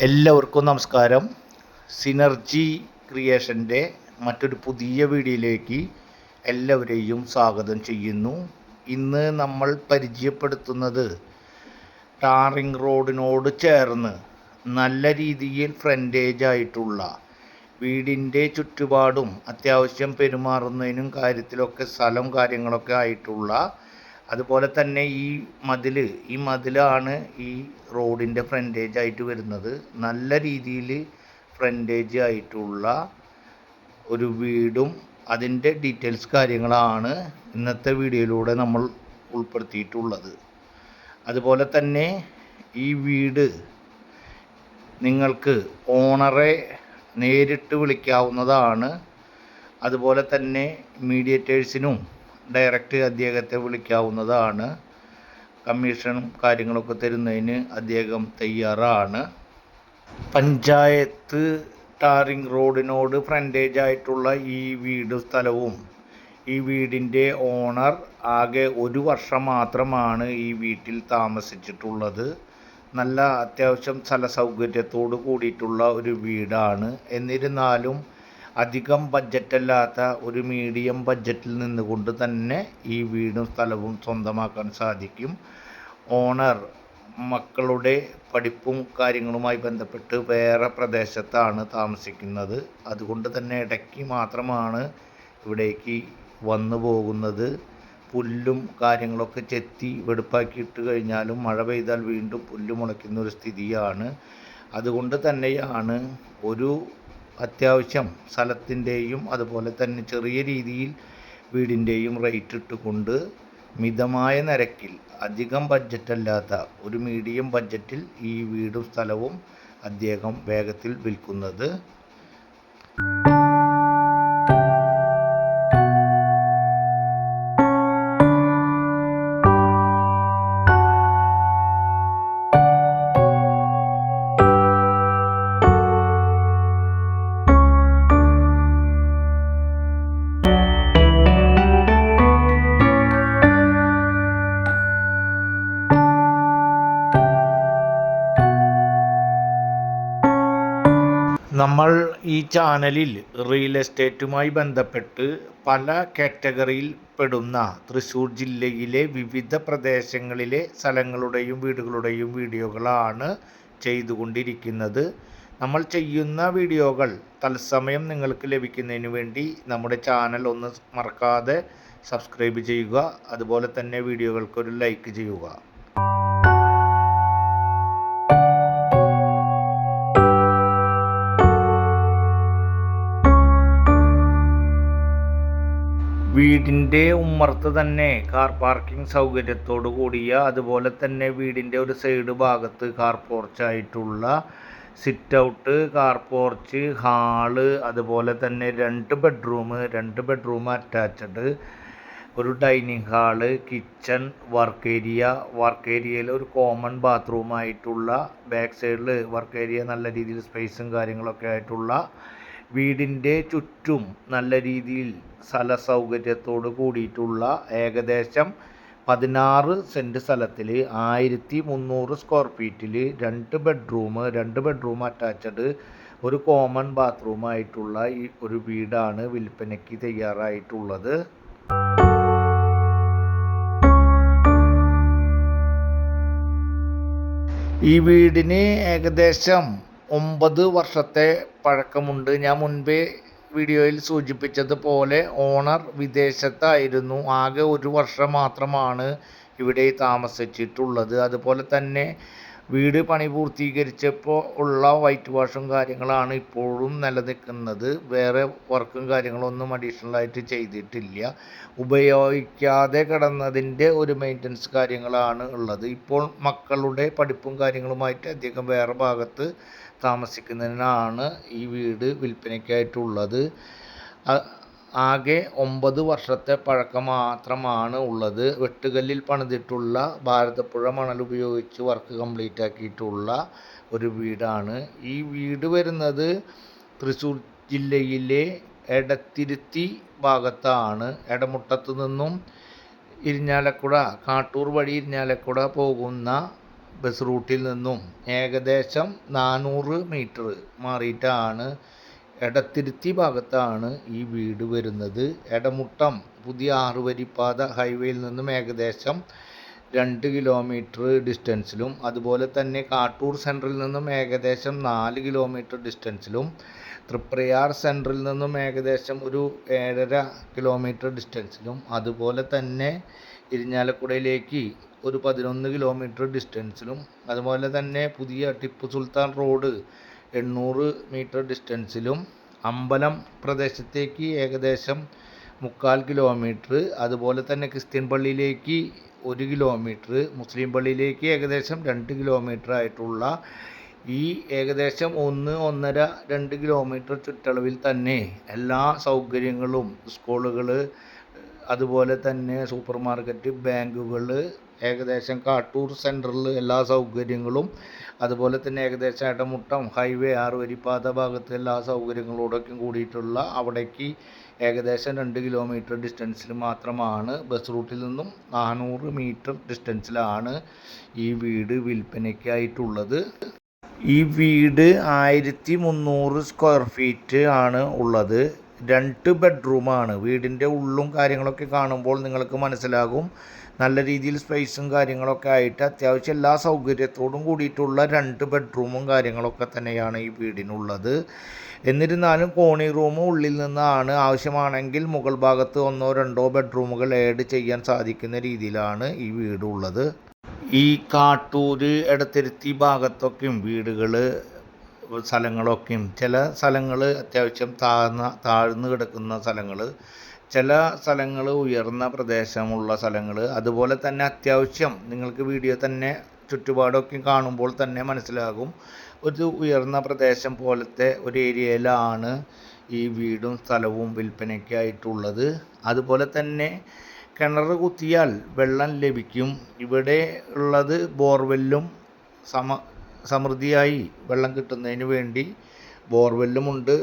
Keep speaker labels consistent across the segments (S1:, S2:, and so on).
S1: എല്ലാവർക്കും നമസ്കാരം. സിനർജി ക്രിയേഷന്റെ മറ്റൊരു പുതിയ വീഡിയോയിലേക്ക് എല്ലാവരെയും സ്വാഗതം ചെയ്യുന്നു. ഇന്ന് നമ്മൾ പരിചയപ്പെടുത്തുന്നത് ടാറിംഗ് റോഡിനോട് ചേർന്ന് നല്ല രീതിയിൽ ഫ്രണ്ടേജ് ആയിട്ടുള്ള വീടിന്റെ ചുറ്റുപാടും അത്യാവശ്യം പെരുമാറുന്നതിനും കാര്യത്തിലൊക്കെ സ്ഥലം കാര്യങ്ങളൊക്കെ ആയിട്ടുള്ള അതുപോലെ തന്നെ ഈ മതിൽ ഈ മതിലാണ് ഈ റോഡിന്റെ ഫ്രണ്ടേജ് ആയിട്ട് വരുന്നത്. നല്ല രീതിയിൽ ഫ്രണ്ടേജ് ആയിട്ടുള്ള ഒരു വീടും അതിന്റെ ഡീറ്റെയിൽസ് കാര്യങ്ങളാണ് ഇന്നത്തെ വീഡിയോയിലൂടെ നമ്മൾ ഉൾപ്പെടുത്തിയിട്ടുള്ളത്. അതുപോലെ തന്നെ ഈ വീട് നിങ്ങൾക്ക് ഓണറെ നേരിട്ട് വിളിക്കാവുന്നതാണ്. അതുപോലെ തന്നെ മീഡിയേറ്റേഴ്സിനും ഡയറക്റ്റ് അദ്ദേഹത്തെ വിളിക്കാവുന്നതാണ്. കമ്മീഷനും കാര്യങ്ങളൊക്കെ തരുന്നതിന് അദ്ദേഹം തയ്യാറാണ്. പഞ്ചായത്ത് ടാറിംഗ് റോഡിനോട് ഫ്രണ്ടേജ് ആയിട്ടുള്ള ഈ വീട് സ്ഥലവും ഈ വീടിന്റെ ഓണർ ആകെ ഒരു വർഷം മാത്രമാണ് ഈ വീട്ടിൽ താമസിച്ചിട്ടുള്ളത്. നല്ല അത്യാവശ്യം സ്ഥല സൗകര്യത്തോട് കൂടിയിട്ടുള്ള ഒരു വീടാണ്. എന്നിരുന്നാലും അധികം ബഡ്ജറ്റല്ലാത്ത ഒരു മീഡിയം ബഡ്ജറ്റിൽ നിന്നുകൊണ്ട് തന്നെ ഈ വീടും സ്ഥലവും സ്വന്തമാക്കാൻ സാധിക്കും. ഓണർ മക്കളുടെ പഠിപ്പും കാര്യങ്ങളുമായി ബന്ധപ്പെട്ട് വേറെ പ്രദേശത്താണ് താമസിക്കുന്നത്. അതുകൊണ്ട് തന്നെ ഇടയ്ക്ക് മാത്രമാണ് ഇവിടേക്ക് വന്നു പോകുന്നത്. പുല്ലും കാര്യങ്ങളൊക്കെ ചെത്തി വെടുപ്പാക്കിയിട്ട് കഴിഞ്ഞാലും മഴ പെയ്താൽ വീണ്ടും പുല്ല് മുളയ്ക്കുന്ന ഒരു സ്ഥിതിയാണ്. അതുകൊണ്ട് തന്നെയാണ് ഒരു അത്യാവശ്യം സ്ഥലത്തിന്റെയും അതുപോലെ തന്നെ ചെറിയ രീതിയിൽ വീടിന്റെയും റേറ്റ് ഇട്ടുകൊണ്ട് മിതമായ നിരക്കിൽ അധികം ബഡ്ജറ്റല്ലാത്ത ഒരു മീഡിയം ബഡ്ജറ്റിൽ ഈ വീടും സ്ഥലവും അദ്ദേഹം വേഗത്തിൽ വിൽക്കുന്നത് ചാനലിൽ റിയൽ എസ്റ്റേറ്റുമായി ബന്ധപ്പെട്ട് പല കാറ്റഗറിയിൽ പെടുന്ന തൃശ്ശൂർ ജില്ലയിലെ വിവിധ പ്രദേശങ്ങളിലെ സ്ഥലങ്ങളുടെയും വീടുകളുടെയും വീഡിയോകളാണ് ചെയ്തുകൊണ്ടിരിക്കുന്നത്. നമ്മൾ ചെയ്യുന്ന വീഡിയോകൾ തത്സമയം നിങ്ങൾക്ക് ലഭിക്കുന്നതിന് വേണ്ടി നമ്മുടെ ചാനൽ ഒന്ന് മറക്കാതെ സബ്സ്ക്രൈബ് ചെയ്യുക. അതുപോലെ തന്നെ വീഡിയോകൾക്കൊരു ലൈക്ക് ചെയ്യുക. വീടിന്റെ ഉമ്മർത്ത് തന്നെ കാർ പാർക്കിംഗ് സൗകര്യത്തോടു കൂടിയ അതുപോലെ തന്നെ വീടിന്റെ ഒരു സൈഡ് ഭാഗത്ത് car പോർച്ചായിട്ടുള്ള sit out car porch hall അതുപോലെ തന്നെ രണ്ട് ബെഡ്റൂം രണ്ട് ബെഡ്റൂം അറ്റാച്ച്ഡ് ഒരു dining hall kitchen work area work ഏരിയയിൽ ഒരു കോമൺ ബാത്റൂം ആയിട്ടുള്ള ബാക്ക് സൈഡിൽ വർക്ക് ഏരിയ നല്ല രീതിയിൽ സ്പേസും കാര്യങ്ങളൊക്കെ ആയിട്ടുള്ള വീടിന്റെ ചുറ്റും നല്ല രീതിയിൽ സ്ഥല സൗകര്യത്തോട് കൂടിയിട്ടുള്ള ഏകദേശം പതിനാറ് സെന്റ് സ്ഥലത്തിൽ ആയിരത്തി മുന്നൂറ് സ്ക്വയർ ഫീറ്റിൽ രണ്ട് ബെഡ്റൂം രണ്ട് ബെഡ്റൂം അറ്റാച്ച്ഡ് ഒരു കോമൺ ബാത്റൂം ആയിട്ടുള്ള ഈ ഒരു വീടാണ് വിൽപ്പനയ്ക്ക് തയ്യാറായിട്ടുള്ളത്. ഈ വീടിന് ഏകദേശം ഒമ്പത് വർഷത്തെ പഴക്കമുണ്ട്. ഞാൻ മുൻപേ വീഡിയോയിൽ സൂചിപ്പിച്ചതുപോലെ ഓണർ വിദേശത്തായിരുന്നു. ആകെ ഒരു വർഷം മാത്രമാണ് ഇവിടെ താമസിച്ചിട്ടുള്ളത്. അതുപോലെ തന്നെ വീട് പണി പൂർത്തീകരിച്ചപ്പോൾ ഉള്ള വൈറ്റ് വാഷും കാര്യങ്ങളാണ് ഇപ്പോഴും നിലനിൽക്കുന്നത്. വേറെ വർക്കും കാര്യങ്ങളൊന്നും അഡീഷണൽ ആയിട്ട് ചെയ്തിട്ടില്ല. ഉപയോഗിക്കാതെ കിടന്നതിന്റെ ഒരു മെയിന്റനൻസ് കാര്യങ്ങളാണ് ഉള്ളത്. ഇപ്പോൾ മക്കളുടെ പഠിപ്പും കാര്യങ്ങളുമായിട്ട് അദ്ദേഹം വേറെ ഭാഗത്ത് താമസിക്കുന്നതിനാണ് ഈ വീട് വിൽപ്പനയ്ക്കായിട്ടുള്ളത്. ആകെ ഒമ്പത് വർഷത്തെ പഴക്കം മാത്രമാണ് ഉള്ളത്. വെട്ടുകല്ലിൽ പണിതിട്ടുള്ള ഭാരതപ്പുഴ മണൽ ഉപയോഗിച്ച് വർക്ക് കംപ്ലീറ്റ് ആക്കിയിട്ടുള്ള ഒരു വീടാണ്. ഈ വീട് വരുന്നത് തൃശ്ശൂർ ജില്ലയിലെ എടത്തിരുത്തി ഭാഗത്താണ്. എടമുട്ടത്ത് നിന്നും ഇരിഞ്ഞാലക്കുട കാട്ടൂർ വഴി ഇരിഞ്ഞാലക്കുട പോകുന്ന ബസ് റൂട്ടിൽ നിന്നും ഏകദേശം നാനൂറ് മീറ്റർ മാറിയിട്ടാണ് എടത്തിരുത്തി ഭാഗത്താണ് ഈ വീട് വരുന്നത്. എടമുട്ടം പുതിയ ആറുവരിപ്പാത ഹൈവേയിൽ നിന്നും ഏകദേശം രണ്ട് കിലോമീറ്റർ ഡിസ്റ്റൻസിലും അതുപോലെ തന്നെ കാട്ടൂർ സെന്ററിൽ നിന്നും ഏകദേശം നാല് കിലോമീറ്റർ ഡിസ്റ്റൻസിലും തൃപ്രയാർ സെന്ററിൽ നിന്നും ഏകദേശം ഒരു ഏഴര കിലോമീറ്റർ ഡിസ്റ്റൻസിലും അതുപോലെ തന്നെ ഇരിഞ്ഞാലക്കുടയിലേക്ക് ഒരു പതിനൊന്ന് കിലോമീറ്റർ ഡിസ്റ്റൻസിലും അതുപോലെ തന്നെ പുതിയ ടിപ്പു സുൽത്താൻ റോഡ് എണ്ണൂറ് മീറ്റർ ഡിസ്റ്റൻസിലും അമ്പലം പ്രദേശത്തേക്ക് ഏകദേശം മുക്കാൽ കിലോമീറ്റർ അതുപോലെ തന്നെ ക്രിസ്ത്യൻ പള്ളിയിലേക്ക് ഒരു കിലോമീറ്റർ മുസ്ലിം പള്ളിയിലേക്ക് ഏകദേശം രണ്ട് കിലോമീറ്റർ ആയിട്ടുള്ള ഈ ഏകദേശം ഒന്ന് ഒന്നര രണ്ട് കിലോമീറ്റർ ചുറ്റളവിൽ തന്നെ എല്ലാ സൗകര്യങ്ങളും സ്കൂളുകൾ അതുപോലെ തന്നെ സൂപ്പർ മാർക്കറ്റ് ബാങ്കുകൾ ഏകദേശം കാട്ടൂർ സെന്ററിൽ എല്ലാ സൗകര്യങ്ങളും അതുപോലെ തന്നെ ഏകദേശം ഏട്ടമുട്ടം ഹൈവേ ആറ് ആറുവരിപ്പാത ഭാഗത്ത് എല്ലാ സൗകര്യങ്ങളോടൊക്കെ കൂടിയിട്ടുള്ള അവിടേക്ക് ഏകദേശം രണ്ട് കിലോമീറ്റർ ഡിസ്റ്റൻസിൽ മാത്രമാണ് ബസ് റൂട്ടിൽ നിന്നും നാനൂറ് മീറ്റർ ഡിസ്റ്റൻസിലാണ് ഈ വീട് വിൽപ്പനയ്ക്കായിട്ടുള്ളത് ഈ വീട് ആയിരത്തി മുന്നൂറ് സ്ക്വയർ ഫീറ്റ് ആണ് ഉള്ളത്. രണ്ട് ബെഡ്റൂമാണ് വീടിന്റെ ഉള്ളും കാര്യങ്ങളൊക്കെ കാണുമ്പോൾ നിങ്ങൾക്ക് മനസ്സിലാകും. നല്ല രീതിയിൽ സ്പേസും കാര്യങ്ങളൊക്കെ ആയിട്ട് അത്യാവശ്യം എല്ലാ സൗകര്യത്തോടും കൂടിയിട്ടുള്ള രണ്ട് ബെഡ്റൂമും കാര്യങ്ങളൊക്കെ തന്നെയാണ് ഈ വീടിനുള്ളത്. എന്നിരുന്നാലും കോണി റൂം ഉള്ളിൽ നിന്നാണ് ആവശ്യമാണെങ്കിൽ മുകൾ ഭാഗത്ത് ഒന്നോ രണ്ടോ ബെഡ്റൂമുകൾ ഏഡ് ചെയ്യാൻ സാധിക്കുന്ന രീതിയിലാണ് ഈ വീടുള്ളത്. ഈ കാട്ടൂര് എടത്തിരുത്തി ഭാഗത്തൊക്കെയും വീടുകൾ സ്ഥലങ്ങളൊക്കെയും ചില സ്ഥലങ്ങൾ അത്യാവശ്യം താഴ്ന്ന താഴ്ന്നു കിടക്കുന്ന സ്ഥലങ്ങൾ ചില സ്ഥലങ്ങൾ ഉയർന്ന പ്രദേശമുള്ള സ്ഥലങ്ങൾ അതുപോലെ തന്നെ അത്യാവശ്യം നിങ്ങൾക്ക് വീഡിയോ തന്നെ ചുറ്റുപാടൊക്കെ കാണുമ്പോൾ തന്നെ മനസ്സിലാകും. ഒരു ഉയർന്ന പ്രദേശം പോലത്തെ ഒരു ഏരിയയിലാണ് ഈ വീടും സ്ഥലവും വിൽപ്പനയ്ക്കായിട്ടുള്ളത് അതുപോലെ തന്നെ കിണർ കുത്തിയാൽ വെള്ളം ലഭിക്കും. ഇവിടെ ഉള്ളത് ബോർവെല്ലും സമ സമൃദ്ധിയായി വെള്ളം കിട്ടുന്നതിന് വേണ്ടി ബോർവെല്ലുമുണ്ട്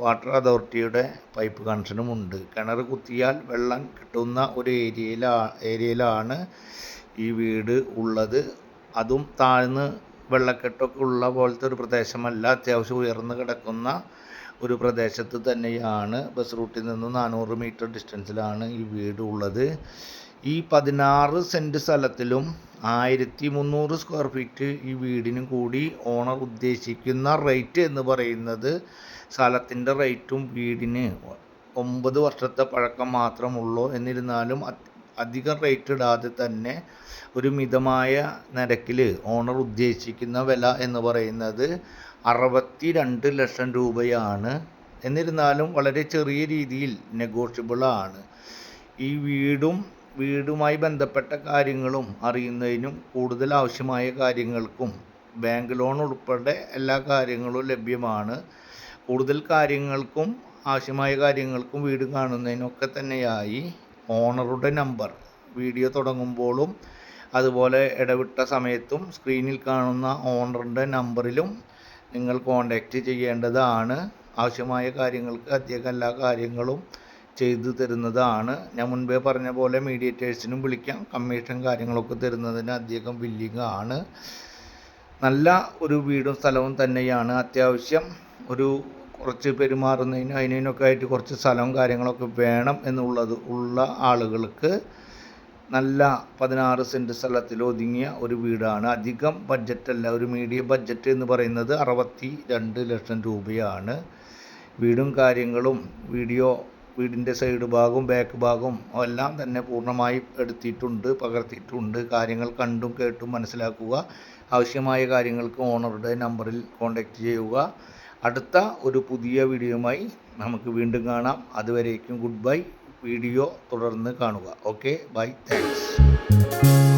S1: വാട്ടർ അതോറിറ്റിയുടെ പൈപ്പ് കണക്ഷനും ഉണ്ട് കിണർ കുത്തിയാൽ വെള്ളം കിട്ടുന്ന ഒരു ഏരിയയിലാ ഏരിയയിലാണ് ഈ വീട് ഉള്ളത്. അതും താഴ്ന്ന് വെള്ളക്കെട്ടൊക്കെ ഉള്ള പോലത്തെ ഒരു പ്രദേശമല്ല അത്യാവശ്യം ഉയർന്നു കിടക്കുന്ന ഒരു പ്രദേശത്ത് തന്നെയാണ്. ബസ് റൂട്ടിൽ നിന്ന് നാനൂറ് മീറ്റർ ഡിസ്റ്റൻസിലാണ് ഈ വീട് ഉള്ളത്. ഈ പതിനാറ് സെന്റ് സ്ഥലത്തിലും ആയിരത്തി മുന്നൂറ് സ്ക്വയർ ഫീറ്റ് ഈ വീടിനും കൂടി ഓണർ ഉദ്ദേശിക്കുന്ന റേറ്റ് എന്ന് പറയുന്നത് സ്ഥലത്തിന്റെ റേറ്റും വീടിന് ഒമ്പത് വർഷത്തെ പഴക്കം മാത്രമുള്ളൂ. എന്നിരുന്നാലും അധികം റേറ്റ് ഇടാതെ തന്നെ ഒരു മിതമായ നിരക്കിൽ ഓണർ ഉദ്ദേശിക്കുന്ന വില എന്ന് പറയുന്നത് അറുപത്തി രണ്ട് ലക്ഷം രൂപയാണ്. എന്നിരുന്നാലും വളരെ ചെറിയ രീതിയിൽ നെഗോഷ്യബിളാണ് ഈ വീടും വീടുമായി ബന്ധപ്പെട്ട കാര്യങ്ങളും അറിയുന്നതിനും കൂടുതൽ ആവശ്യമായ കാര്യങ്ങൾക്കും ബാങ്ക് ലോൺ ഉൾപ്പെടെ എല്ലാ കാര്യങ്ങളും ലഭ്യമാണ്. കൂടുതൽ കാര്യങ്ങൾക്കും ആവശ്യമായ കാര്യങ്ങൾക്കും വീട് കാണുന്നതിനൊക്കെ തന്നെയായി. ഓണറുടെ നമ്പർ വീഡിയോ തുടങ്ങുമ്പോഴും അതുപോലെ ഇടവിട്ട സമയത്തും സ്ക്രീനിൽ കാണുന്ന ഓണറിന്റെ നമ്പറിലും നിങ്ങൾ കോൺടാക്റ്റ് ചെയ്യേണ്ടതാണ്. ആവശ്യമായ കാര്യങ്ങൾക്ക് അദ്ദേഹം എല്ലാ കാര്യങ്ങളും ചെയ്തു തരുന്നതാണ്. ഞാൻ മുൻപേ പറഞ്ഞ പോലെ മീഡിയേറ്റേഴ്സിനും വിളിക്കാം. കമ്മീഷൻ കാര്യങ്ങളൊക്കെ തരുന്നതിന് അദ്ദേഹം ബില്ലിംഗ് ആണ്. നല്ല ഒരു വീടും സ്ഥലവും തന്നെയാണ് അത്യാവശ്യം. ഒരു കുറച്ച് പെരുമാറുന്നതിനും അതിനൊക്കെ ആയിട്ട് കുറച്ച് സ്ഥലവും കാര്യങ്ങളൊക്കെ വേണം എന്നുള്ളത് ഉള്ള ആളുകൾക്ക് നല്ല പതിനാറ് സെന്റ് സ്ഥലത്തിൽ ഒതുങ്ങിയ ഒരു വീടാണ്. അധികം ബഡ്ജറ്റല്ല ഒരു മീഡിയം ബഡ്ജറ്റ് എന്ന് പറയുന്നത് അറുപത്തി രണ്ട് ലക്ഷം രൂപയാണ്. വീടും കാര്യങ്ങളും വീഡിയോ വീടിന്റെ സൈഡ് ഭാഗവും ബാക്ക് ഭാഗവും എല്ലാം തന്നെ പൂർണമായി എടുത്തിട്ടുണ്ട് പകർത്തിയിട്ടുണ്ട്. കാര്യങ്ങൾ കണ്ടും കേട്ടും മനസ്സിലാക്കുക. ആവശ്യമായ കാര്യങ്ങൾക്ക് ഓണറുടെ നമ്പറിൽ കോൺടാക്റ്റ് ചെയ്യുക. അടുത്ത ഒരു പുതിയ വീഡിയോയുമായി നമുക്ക് വീണ്ടും കാണാം. അതുവരേക്കും ഗുഡ് ബൈ വീഡിയോ തുടർന്ന് കാണുക. Okay bye thanks